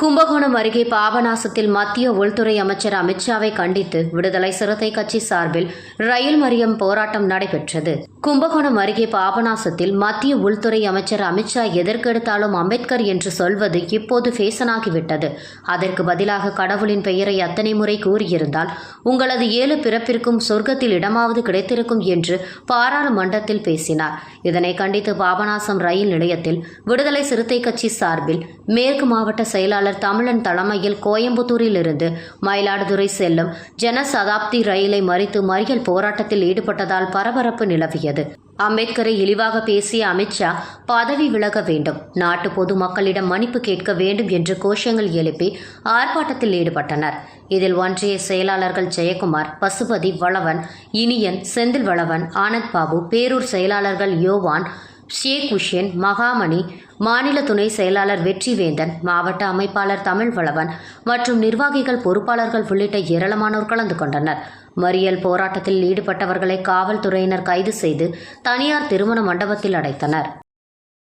கும்பகோணம் அருகே பாபநாசத்தில் மத்திய உள்துறை அமைச்சர் அமித்ஷாவை கண்டித்து விடுதலை சிறுத்தை கட்சி சார்பில் ரயில் மறியம் போராட்டம் நடைபெற்றது. கும்பகோணம் அருகே பாபநாசத்தில் மத்திய உள்துறை அமைச்சர் அமித்ஷா எதற்கெடுத்தாலும் அம்பேத்கர் என்று சொல்வது இப்போது ஃபேஷனாகிவிட்டது அதற்கு பதிலாக கடவுளின் பெயரை அத்தனை முறை கூறியிருந்தால் உங்களது ஏழு பிறப்பிற்கும் சொர்க்கத்தில் இடமாவது கிடைத்திருக்கும் என்று பாராளுமன்றத்தில் பேசினார். இதனை கண்டித்து பாபநாசம் ரயில் நிலையத்தில் விடுதலை சிறுத்தை கட்சி சார்பில் மேற்கு மாவட்ட செயலாளர் தமிழன் தலைமையில் கோயம்புத்தூரிலிருந்து மயிலாடுதுறை செல்லும் ஜனசதாப்தி ரயிலை மறித்து மறியல் போராட்டத்தில் ஈடுபட்டதால் பரபரப்பு நிலவியது. அம்பேத்கரை இழிவாக பேசிய அமித்ஷா பதவி விலக வேண்டும். நாட்டு பொதுமக்களிடம் மன்னிப்பு கேட்க வேண்டும் என்று கோஷங்கள் எழுப்பி ஆர்ப்பாட்டத்தில் ஈடுபட்டனர். இதில் ஒன்றிய செயலாளர்கள் ஜெயக்குமார் பசுபதி வளவன் இனியன் செந்தில் வளவன் ஆனந்த் பாபு பேரூர் செயலாளர்கள் யோவான் ஷேக் உஷேன் மகாமணி மாநில துணை செயலாளர் வெற்றிவேந்தன் மாவட்ட அமைப்பாளர் தமிழ் வளவன் மற்றும் நிர்வாகிகள் பொறுப்பாளர்கள் உள்ளிட்ட ஏராளமானோர் கலந்து கொண்டனர். மறியல் போராட்டத்தில் ஈடுபட்டவர்களை காவல்துறையினர் கைது செய்து தனியார் திருமண மண்டபத்தில் அடைத்தனர்.